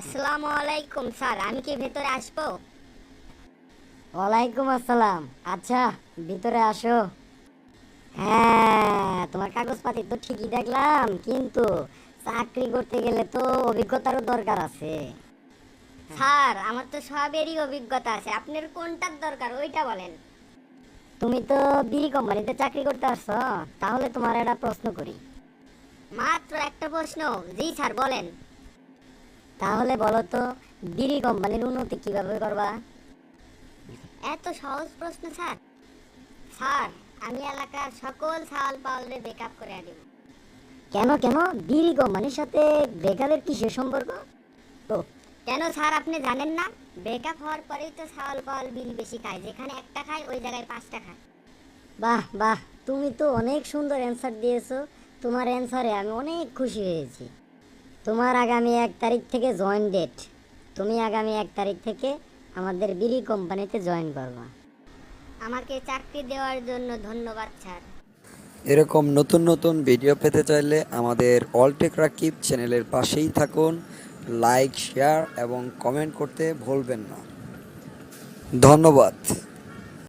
আসসালামু আলাইকুম স্যার। আমি কি ভেতরে আসব? ওয়ালাইকুম আসসালাম। আচ্ছা ভিতরে আসো। হ্যাঁ তোমার কাগজপাতি তো ঠিকই দেখলাম কিন্তু চাকরি করতে গেলে তো অভিজ্ঞতারও দরকার আছে। স্যার আমার তো সবেরই অভিজ্ঞতা আছে। আপনার কোনটার দরকার ওইটা বলেন। তুমি তো বিড়ি কোম্পানিতে চাকরি করতে আসছো তাহলে তোমার একটা প্রশ্ন করি। মাত্র একটা প্রশ্ন। জি স্যার বলেন। তাহলে বলো তো বিড়ি কোম্পানির উন্নতি কীভাবে করবা? এত সহজ প্রশ্ন স্যার। স্যার আমি এলাকার সকল সাল পালরে বেকআপ করে দিব কেন কেন? বিড়ি কোম্পানির সাথে বেকারের কিসের সম্পর্ক? তো কেন স্যার আপনি জানেন না? ব্রেকআপ হওয়ার পরেই তো সাল পাল বিড়ি বেশি খায়। যেখানে একটা খায় ওই জায়গায় পাঁচটা খায়। বাহ বাহ তুমি তো অনেক সুন্দর অ্যান্সার দিয়েছ। তোমার অ্যান্সারে আমি অনেক খুশি হয়েছি। তোমার আগামী এক তারিখ থেকে জয়েন ডেট তুমি আগামী এক তারিখ থেকে আমাদের বিড়ি কোম্পানিতে জয়েন করবা। আমাকে চাকরি দেওয়ার জন্য ধন্যবাদ, স্যার। এরকম নতুন নতুন ভিডিও পেতে চাইলে আমাদের অলটেক রাকিব চ্যানেলের পাশেই থাকুন। লাইক শেয়ার এবং কমেন্ট করতে ভুলবেন না। ধন্যবাদ।